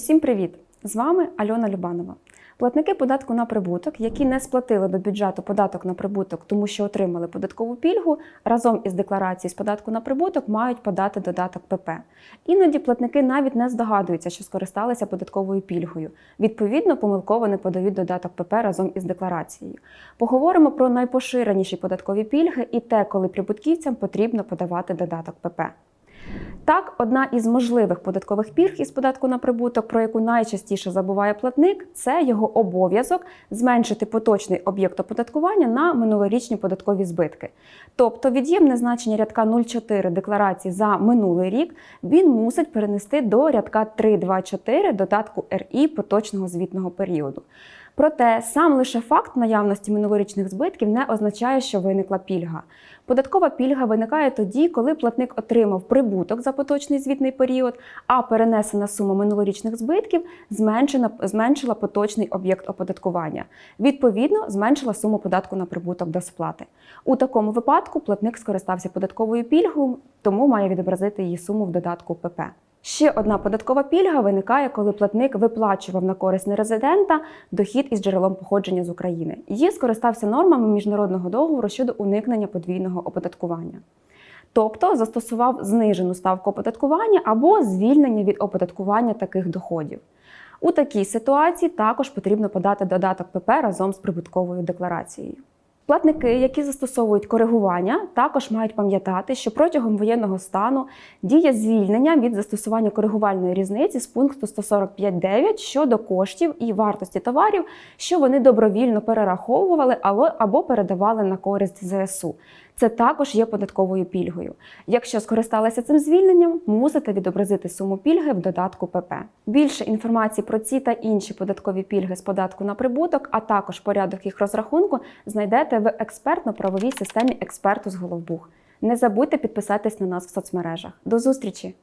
Усім привіт! З вами Альона Любанова. Платники податку на прибуток, які не сплатили до бюджету податок на прибуток, тому що отримали податкову пільгу, разом із декларацією з податку на прибуток мають подати додаток ПП. Іноді платники навіть не здогадуються, що скористалися податковою пільгою. Відповідно, помилково не подають додаток ПП разом із декларацією. Поговоримо про найпоширеніші податкові пільги і те, коли прибутківцям потрібно подавати додаток ПП. Так, одна із можливих податкових пільг із податку на прибуток, про яку найчастіше забуває платник, це його обов'язок зменшити поточний об'єкт оподаткування на минулорічні податкові збитки. Тобто від'ємне значення рядка 0,4 декларації за минулий рік він мусить перенести до рядка 3,2,4 додатку РІ поточного звітного періоду. Проте сам лише факт наявності минулорічних збитків не означає, що виникла пільга. Податкова пільга виникає тоді, коли платник отримав прибуток за поточний звітний період, а перенесена сума минулорічних збитків зменшена, зменшила поточний об'єкт оподаткування. Відповідно, зменшила суму податку на прибуток до сплати. У такому випадку платник скористався податковою пільгою, тому має відобразити її суму в додатку ПП. Ще одна податкова пільга виникає, коли платник виплачував на користь нерезидента дохід із джерелом походження з України. Її скористався нормами міжнародного договору щодо уникнення подвійного оподаткування. Тобто застосував знижену ставку оподаткування або звільнення від оподаткування таких доходів. У такій ситуації також потрібно подати додаток ПП разом з прибутковою декларацією. Платники, які застосовують коригування, також мають пам'ятати, що протягом воєнного стану діє звільнення від застосування коригувальної різниці з пункту 145.9 щодо коштів і вартості товарів, що вони добровільно перераховували або передавали на користь ЗСУ. Це також є податковою пільгою. Якщо скористалися цим звільненням, мусите відобразити суму пільги в додатку ПП. Більше інформації про ці та інші податкові пільги з податку на прибуток, а також порядок їх розрахунку, знайдете в експертно-правовій системі експерту з Головбух. Не забудьте підписатись на нас в соцмережах. До зустрічі!